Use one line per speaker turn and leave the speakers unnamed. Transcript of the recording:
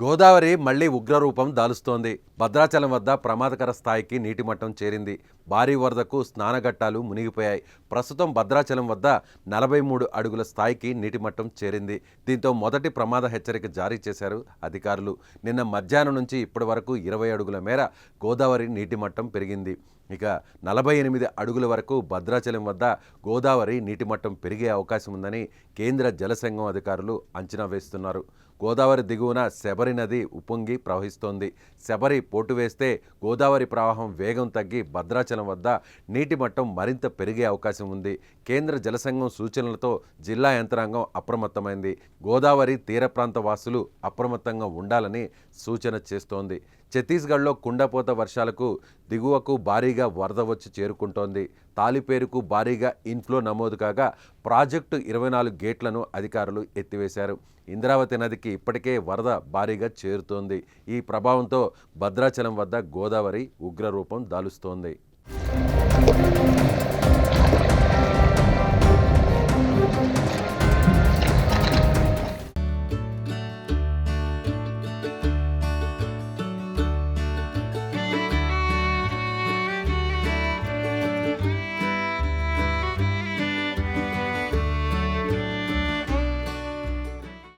గోదావరి మళ్ళీ ఉగ్రరూపం దాలుస్తోంది. భద్రాచలం వద్ద ప్రమాదకర స్థాయికి నీటి మట్టం చేరింది. భారీ వరదకు స్నానఘట్టాలు మునిగిపోయాయి. ప్రస్తుతం భద్రాచలం వద్ద నలభై మూడు అడుగుల స్థాయికి నీటి మట్టం చేరింది. దీంతో మొదటి ప్రమాద హెచ్చరిక జారీ చేశారు అధికారులు. నిన్న మధ్యాహ్నం నుంచి ఇప్పటి వరకు ఇరవై అడుగుల మేర గోదావరి నీటి మట్టం పెరిగింది. ఇక నలభై ఎనిమిది అడుగుల వరకు భద్రాచలం వద్ద గోదావరి నీటి మట్టం పెరిగే అవకాశం ఉందని కేంద్ర జలసంఘం అధికారులు అంచనా వేస్తున్నారు. గోదావరి దిగువన శబరి నది ఉప్పొంగి ప్రవహిస్తోంది. శబరి పోటు వేస్తే గోదావరి ప్రవాహం వేగం తగ్గి భద్రాచలం వద్ద నీటి మట్టం మరింత పెరిగే అవకాశం ఉంది. కేంద్ర జలసంఘం సూచనలతో జిల్లా యంత్రాంగం అప్రమత్తమైంది. గోదావరి తీర ప్రాంత వాసులు అప్రమత్తంగా ఉండాలని సూచన చేస్తోంది. ఛత్తీస్గఢ్లో కుండపోత వర్షాలకు దిగువకు భారీగా వరద వచ్చి చేరుకుంటోంది. తాలిపేరుకు భారీగా ఇన్ఫ్లో నమోదు కాగా ప్రాజెక్టు ఇరవై నాలుగు గేట్లను అధికారులు ఎత్తివేశారు. ఇంద్రావతి నదికి ఇప్పటికే వరద భారీగా చేరుతోంది. ఈ ప్రభావంతో భద్రాచలం వద్ద గోదావరి ఉగ్రరూపం దాలుస్తోంది.